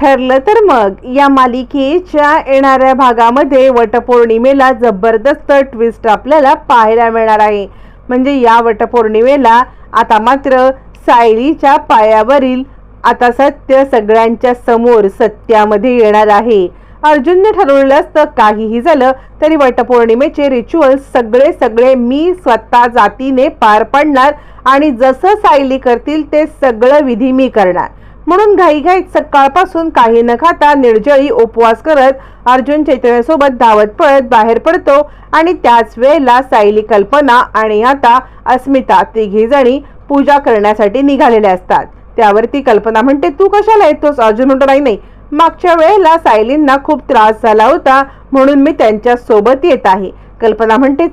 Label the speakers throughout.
Speaker 1: ठरलं तर मग या मालिकेच्या येणाऱ्या भागामध्ये वटपौर्णिमेला जबरदस्त ट्विस्ट आपल्याला पाहायला मिळणार आहे. म्हणजे या वटपौर्णिमेला आता मात्र सायलीच्या पायावरील आता सत्य सगळ्यांच्या समोर सत्यामध्ये येणार आहे. अर्जुनने ठरवलेलं असतं काहीही झालं तरी वटपौर्णिमेचे रिच्युअल सगळे सगळे मी स्वतः जातीने पार पाडणार आणि जसं सायली करतील ते सगळं विधी मी करणार. म्हणून घाईघाईत सकाळपासून काही न खाता निर्जळी उपवास करत अर्जुन चैतन्यासोबत धावत पळत बाहेर पडतो आणि त्याच वेळेला सायली कल्पना आणि आता अस्मिता तिघी जणी पूजा करण्यासाठी निघालेल्या असतात. त्यावरती कल्पना म्हणते तू कशाला येतोस? अर्जुन म्हणतो नाही नाही. मागच्या वेळेला सायलींना खूप त्रास झाला होता म्हणून मी त्यांच्यासोबत येत आहे. कल्पना म्हणते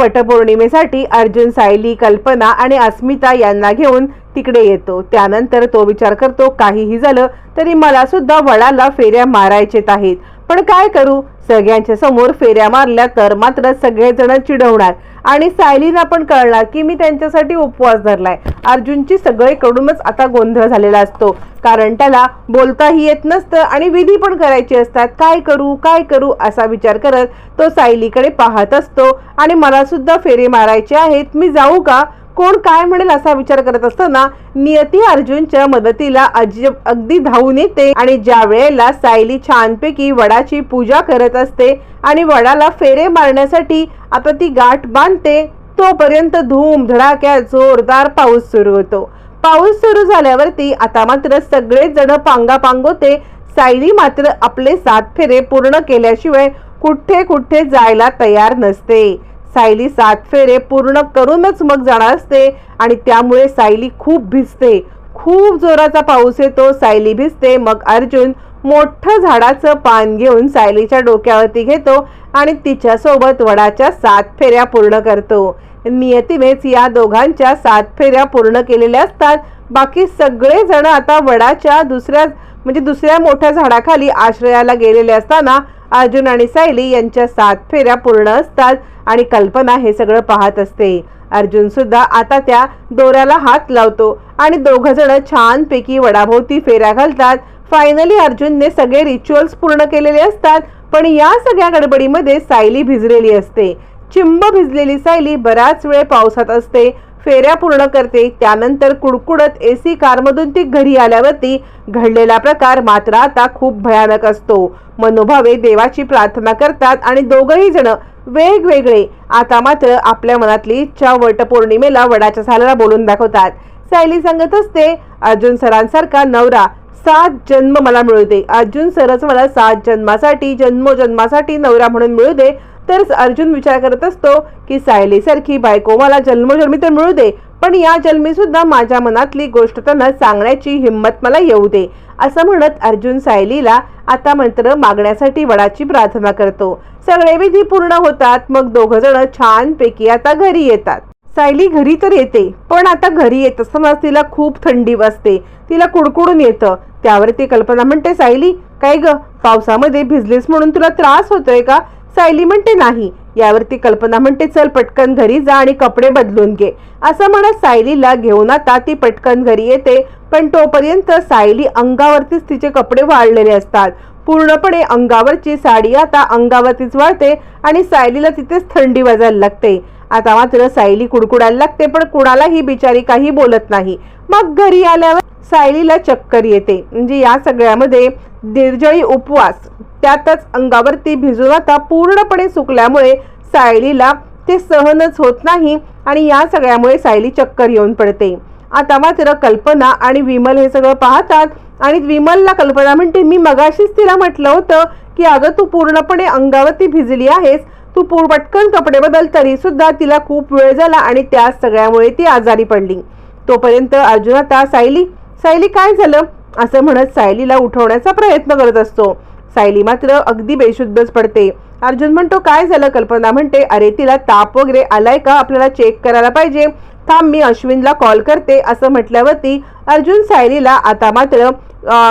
Speaker 1: वटपौर्णिमेसाठी अर्जुन सायली कल्पना आणि अस्मिता यांना घेऊन तिकडे येतो. त्यानंतर तो विचार करतो काहीही झालं तरी मला सुद्धा वडाला फेऱ्या मारायचेत आहेत. पण काय करू? सगळ्यांच्या समोर फेऱ्या मारल्या तर मात्र सगळेजण चिडवणार. आणि सायलीला पण कळणार की मी त्यांच्यासाठी उपवास धरलाय. अर्जुनची सगळीकडूनच आता गोंधळ झालेला असतो. कारण त्याला बोलताही येत नसतं आणि विधी पण करायची असतात. काय करू? काय करू? असा विचार करत तो सायलीकडे पाहत असतो. आणि मला सुद्धा फेरे मारायचे आहेत. मी जाऊ का? कोण काय म्हणेल असा विचार करत असताना नियती अर्जुनच्या मदतीला अजिब अगदी धावून येते आणि ज्या वेळेला सायली छानपैकी वडाची पूजा करत असते आणि वडाला फेरे मारण्यासाठी आता ती गाठ बांधते तोपर्यंत धूम धडाक्यात जोरदार पाऊस सुरू होतो. पाऊस सुरू झाल्यावरती आता मात्र सगळेच जण पांगा पांगोते सायली मात्र आपले सात फेरे पूर्ण केल्याशिवाय कुठे कुठे जायला तयार नसते. सायली सात फेरे पूर्ण करूनच मग जाणार असते आणि त्यामुळे सायली खूप भिजते. खूप जोराचा पाऊस येतो सायली भिजते मग अर्जुन मोठं झाडाचं पान घेऊन सायलीच्या डोक्यावरती घेतो आणि तिच्यासोबत वडाच्या सात फेऱ्या पूर्ण करतो. नियतीनेच या दोघांच्या सात फेऱ्या पूर्ण केलेल्या असतात. बाकी सगळे जण आता वडाच्या दुसऱ्या म्हणजे दुसऱ्या मोठ्या झाडाखाली आश्रयाला गेलेले असताना अर्जुन आणि सायली यांच्या सात फेऱ्या पूर्ण असतात आणि कल्पना हे सगळं पाहत असते. अर्जुन सुद्धा आता त्या दोऱ्याला हात लावतो आणि दोघ जण छानपैकी वडाभोवती फेऱ्या घालतात. फायनली अर्जुनने सगळे रिच्युअल्स पूर्ण केलेले असतात पण या सगळ्या गडबडीमध्ये सायली भिजलेली असते. चिंब भिजलेली सायली बराच वेळ पावसात असते फेऱ्या पूर्ण करते त्यानंतर कुडकुडत एसी कारमधून ती घरी आल्यावरती घडलेला प्रकार मात्र आता खूप भयानक असतो. मनोभावे देवाची प्रार्थना करतात आणि दोघही जण वेगवेगळे आता मात्र आपल्या मनातली इच्छा वटपौर्णिमेला वडाच्या सालाला बोलून दाखवतात. सायली सांगत असते अर्जुन सरांसारखा नवरा सात जन्म मला मिळू दे. अर्जुन सरच मला सात जन्मासाठी जन्मोजन्मासाठी नवरा म्हणून मिळू दे. तर अर्जुन विचार करत असतो की सायलीसारखी बायको मला जन्मजन्मी तर मिळू दे पण या जन्मी सुद्धा माझ्या मनातली गोष्ट त्यांना सांगण्याची हिंमत मला येऊ दे असं म्हणत अर्जुन सायलीला आता मंत्र मागण्यासाठी वडाची प्रार्थना करतो. सगळे विधी पूर्ण होतात मग दोघ जण छानपैकी आता घरी येतात. सायली घरी तर येते पण आता घरी येत असताना तिला खूप थंडी वाजते तिला कुडकुडून येतं. त्यावर ती कल्पना म्हणते सायली काय ग? पावसामध्ये भिजलीस म्हणून तुला त्रास होतोय का? सायली म्हणते नाही यावरती कल्पना म्हणते चल पटकन घरी जा आणि कपडे बदलून घे. असं म्हणत सायलीला घेऊन आता ती पटकन घरी येते. पण तोपर्यंत सायली अंगावरतीच तिचे कपडे वाळलेले असतात. पूर्णपणे अंगावरची साडी आता अंगावरतीच वाळते आणि सायलीला तिथेच थंडी वाजायला लागते. आता मात्र सायली कुडकुडायला लागते पण कुणाला ही बिचारी काही बोलत नाही. मग घरी आल्यावर सायलीला चक्कर येते. म्हणजे या सगळ्यामध्ये निर्जळी उपवास त्यातच अंगावरती भिजून आता पूर्णपणे सुकल्यामुळे सायलीला ते सहनच होत नाही आणि या सगळ्यामुळे सायली चक्कर येऊन पडते. आता मात्र कल्पना आणि विमल हे सगळं पाहतात आणि विमलला कल्पना म्हणते मी मगाशीच तिला म्हटलं होतं की अगं तू पूर्णपणे अंगावरती भिजली आहेस तू पटकन कपडे बदल तरी सुद्धा तिला खूप वेळ झाला आणि त्या सगळ्यामुळे ती आजारी पडली. तोपर्यंत अर्जुन आता सायली सायली काय झालं? असं म्हणत सायलीला उठवण्याचा प्रयत्न करत असतो. सायली मात्र अगदी बेशुद्धच पडते. अर्जुन म्हणतो काय झालं? कल्पना म्हणते अरे तिला ताप वगैरे आलाय का? आपल्याला चेक करायला पाहिजे. थांब मी अश्विनला कॉल करते असं म्हटल्यावरती अर्जुन सायलीला आता मात्र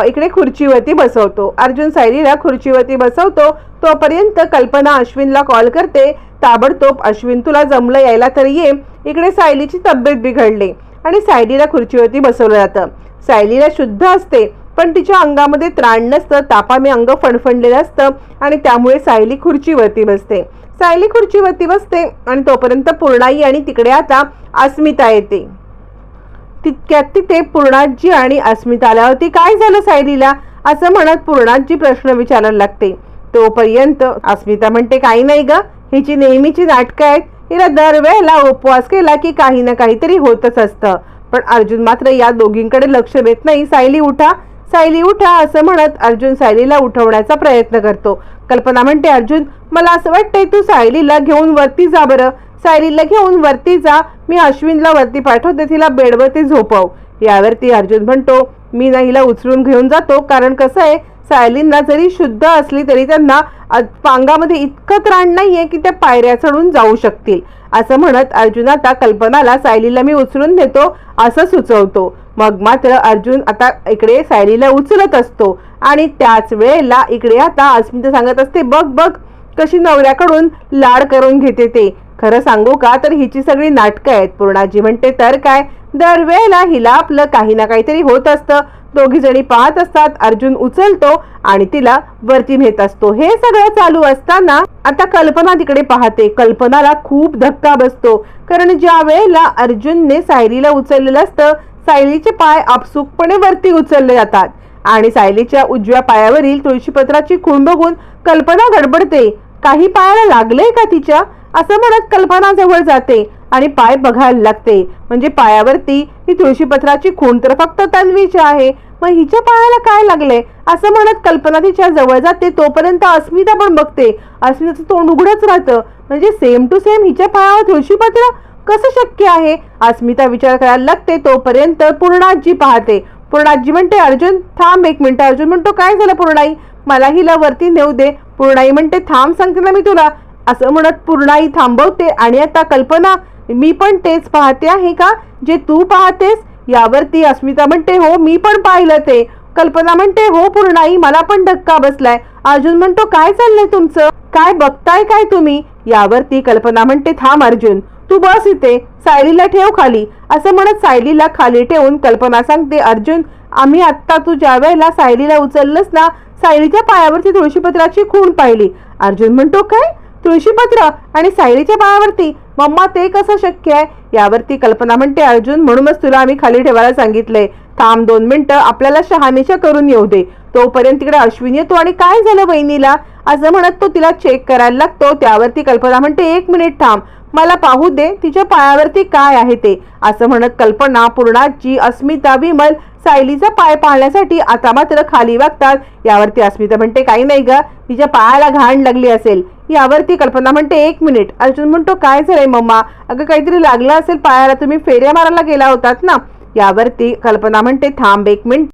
Speaker 1: इकडे खुर्चीवरती बसवतो. अर्जुन सायलीला खुर्चीवरती बसवतो. तोपर्यंत कल्पना अश्विनला कॉल करते. ताबडतोब अश्विन तुला जमलं यायला तर ये. इकडे सायलीची तब्येत बिघडली आणि सायलीला खुर्चीवरती बसवलं जातं. सायलीला शुद्ध असते पण तिच्या अंगामध्ये त्राण नसतं तापामे अंग फणफणलेलं असतं आणि त्यामुळे सायली खुर्चीवरती बसते. सायली खुर्चीवरती बसते आणि तोपर्यंत पूर्णाई आणि तिकडे आता अस्मिता येते. तितक्यात तिथे पूर्णाजी आणि अस्मिता आल्या होती काय झालं सायलीला? असं म्हणत पूर्णाजी प्रश्न विचारायला लागते. तोपर्यंत अस्मिता म्हणते काही नाही ग. हिची नेहमीची नाटकं आहेत. हिला दरवेळेला उपवास केला की काही ना काहीतरी होतच असतं. पण अर्जुन मात्र या दोघींकडे लक्ष देत नाही. सायली उठा. सायली उठा असं म्हणत अर्जुन सायलीला उठवण्याचा प्रयत्न करतो. कल्पना म्हणते अर्जुन मला असं वाटतंय तू सायलीला घेऊन वरती जा बरं. सायलीला घेऊन वरती जा. मी अश्विनला वरती पाठवते तिला बेडवरती झोपव. यावरती अर्जुन म्हणतो मी ना हिला उचलून घेऊन जातो. कारण कसं आहे सायलींना जरी शुद्ध असली तरी त्यांना पांगामध्ये इतकं त्राण नाहीये की त्या पायऱ्या चढून जाऊ शकतील. असं म्हणत अर्जुन आता कल्पनाला सायलीला मी उचलून देतो. असं सुचवतो. मग मात्र अर्जुन आता इकडे सायलीला उचलत असतो. आणि त्याच वेळेला इकडे आता अस्मिता सांगत असते बघ बघ कशी नवऱ्याकडून लाड करून घेते ते. खरं सांगू का? तर हिची सगळी नाटकं आहेत. पूर्णाजी म्हणते तर काय? दरवेळेला हिला आपलं काही ना काहीतरी होत असतं. दोघी जणी पाहत असतात अर्जुन उचलतो आणि तिला वरती नेत असतो. हे सगळं चालू असताना आता कल्पना तिकडे पाहते. कल्पनाला खूप धक्का बसतो. कारण ज्या वेळेला अर्जुनने सायरीला उचललेलं असतं सायलीचे पाय आपसुकपणे वरती उचलले जातात आणि सायलीच्या उजव्या पायावरील तुळशीपत्राची खूण बघून कल्पना गडबडते. काही पायाला लागले का तिच्या? असं म्हणत कल्पना जवळ जाते आणि पाय बघायला लागते. म्हणजे पायावरती ही तुळशीपत्राची खूण तर फक्त तन्वीची आहे. मग हिच्या पायाला काय लागले? असं म्हणत कल्पना तिच्या जवळ जाते. तोपर्यंत अस्मिता पण बघते. अस्मिताचं तोंड उघडच राहतं. म्हणजे सेम टू सेम हिच्या पायावर तुळशीपत्र कसं शक्य आहे? अस्मिता विचार करायला लागते तोपर्यंत पूर्णाजी पाहते. पूर्णाजी म्हणते अर्जुन थांब एक मिनिट अर्जुन म्हणतो काय झालं पूर्णाई? मला हिला वरती नेऊ दे. पूर्णाई म्हणते थांब सांगते ना मी तुला. असं म्हणत पूर्णाई थांबवते आणि आता कल्पना मी पण तेच पाहते आहे का? जे तू पाहतेस यावरती अस्मिता म्हणते हो मी पण पाहिलं ते. कल्पना म्हणते हो पूर्णाई मला पण धक्का बसलाय. अर्जुन म्हणतो काय चाललंय तुमचं? काय बघताय काय तुम्ही? यावरती कल्पना म्हणते थांब अर्जुन तू बस इथे सायलीला ठेव खाली. असं म्हणत सायलीला खाली ठेवून कल्पना सांगते अर्जुन आम्ही आत्ता तू ज्या वेळेला सायलीला उचललंस ना सायलीच्या पायावरती तुळशीपत्राची खूण पाहिली. अर्जुन म्हणतो काय? तुळशीपत्र आणि सायलीच्या पायावरती? मम्मा ते कसं शक्य आहे? यावरती कल्पना म्हणते अर्जुन म्हणूनच तुला आम्ही खाली ठेवायला सांगितलंय. थांब दोन मिनिटं आपल्याला शहानिशा करून येऊ दे. तोपर्यंत तिकडे अश्विन येतो आणि काय झालं वहिनीला? असं म्हणत तो तिला चेक करायला लागतो. त्यावरती कल्पना म्हणते एक मिनिट थांब. मला पाहू दे तिच्या पायावरती काय आहे ते. असं म्हणत कल्पना पूर्णाची अस्मिता विमल सायलीचा पाय पाहण्यासाठी आता मात्र खाली वागतात. यावरती अस्मिता म्हणते काही नाही ग तिच्या पायाला घाण लागली असेल. यावरती कल्पना म्हणते एक मिनिट अर्जुन म्हणतो काय झालंय मम्मा? अगं काहीतरी लागलं असेल पायाला तुम्ही फेऱ्या मारायला गेला होतात ना. यावरती कल्पना म्हणते थांब एक मिनिट.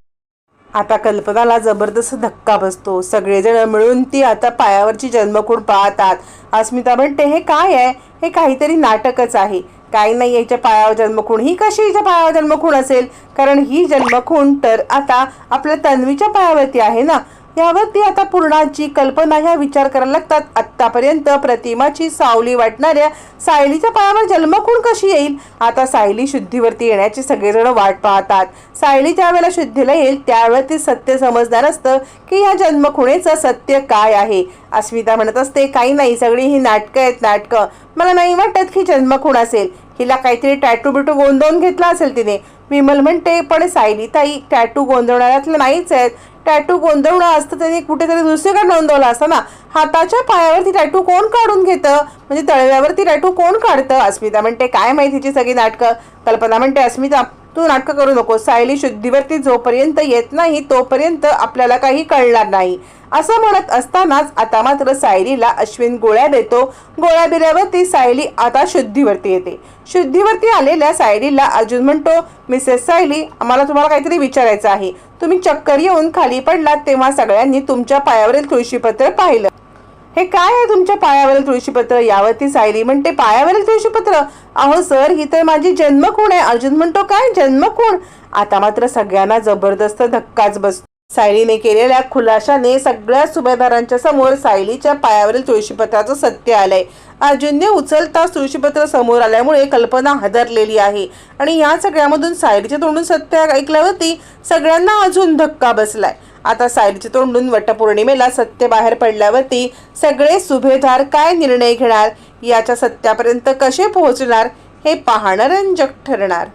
Speaker 1: आता कल्पनाला जबरदस्त धक्का बसतो. सगळेजण मिळून ती आता पायावरची जन्मखूण पाहतात. अस्मिता म्हणते हे काय आहे? हे काहीतरी नाटकच आहे. काही नाही याच्या पायावर जन्मखूण ही कशी हिच्या पायावर जन्मखूण असेल? कारण ही जन्मखूण तर आता आपल्या तन्वीच्या पायावरती आहे ना. यावरती आता पूर्णाची कल्पना ह्या विचार करायला लागतात. आत्तापर्यंत प्रतिमाची सावली वाटणाऱ्या सायलीच्या पायावर जन्मखूण कशी येईल? आता सायली शुद्धीवरती येण्याची सगळेजण वाट पाहतात. सायली ज्या वेळेला शुद्धीला येईल त्यावेळेला ते सत्य समजणार असतं की या जन्मखुणेचं सत्य काय आहे. अस्मिता म्हणत असते काही नाही सगळी ही नाटकं आहेत नाटकं. मला नाही वाटत की जन्मखूण असेल. हिला काहीतरी टॅटू बिटू गोंधवून घेतला असेल तिने. विमल म्हणते पण सायली ताई टॅटू गोंधळणाऱ्यातलं नाहीच आहेत. टॅटू गोंधळणं असतं त्यांनी कुठेतरी दुसरीकडे नोंदवलं असतं ना? हाताच्या पायावरती टॅटू कोण काढून घेतं? म्हणजे तळव्यावरती टॅटू कोण काढतं? अस्मिता म्हणते काय माहितीची सगळी नाटकं? कल्पना म्हणते अस्मिता तू नाटकं करू नको सायली शुद्धीवरती जोपर्यंत येत नाही तोपर्यंत आपल्याला काही कळणार नाही. असं म्हणत असतानाच आता मात्र सायलीला अश्विन गोळ्या देतो. गोळ्या दिल्यावरती सायली आता शुद्धीवरती येते. शुद्धीवरती आलेल्या सायलीला अर्जुन म्हणतो मिसेस सायली आम्हाला तुम्हाला काहीतरी विचारायचं आहे. तुम्ही चक्कर येऊन खाली पडलात तेव्हा सगळ्यांनी तुमच्या पायावरील तुळशीपत्र पाहिलं. हे काय आहे तुमच्या पायावरील तुळशीपत्र? यावरती सायली म्हणते पायावरील तुळशीपत्र? अहो सर ही तर माझी जन्मखूण आहे. अर्जुन म्हणतो काय? जन्मखूण आता मात्र सगळ्यांना जबरदस्त धक्काच बसतो सायलीने केलेल्या खुलाशाने सगळ्या सुभेदारांच्या समोर सायलीच्या पायावरील तुळशीपत्राचं सत्य आलंय. अर्जुनने उचलताच तुळशीपत्र समोर आल्यामुळे कल्पना हादरलेली आहे. आणि या सगळ्यामधून सायलीच्या तोंडून सत्य ऐकल्यावरती सगळ्यांना अजून धक्का बसलाय. आता सायलीच्या तोंडून वटपौर्णिमेला सत्य बाहेर पडल्यावरती सगळे सुभेदार काय निर्णय घेणार? याच्या सत्यापर्यंत कसे पोहोचणार? हे पाहणं रंजक ठरणार.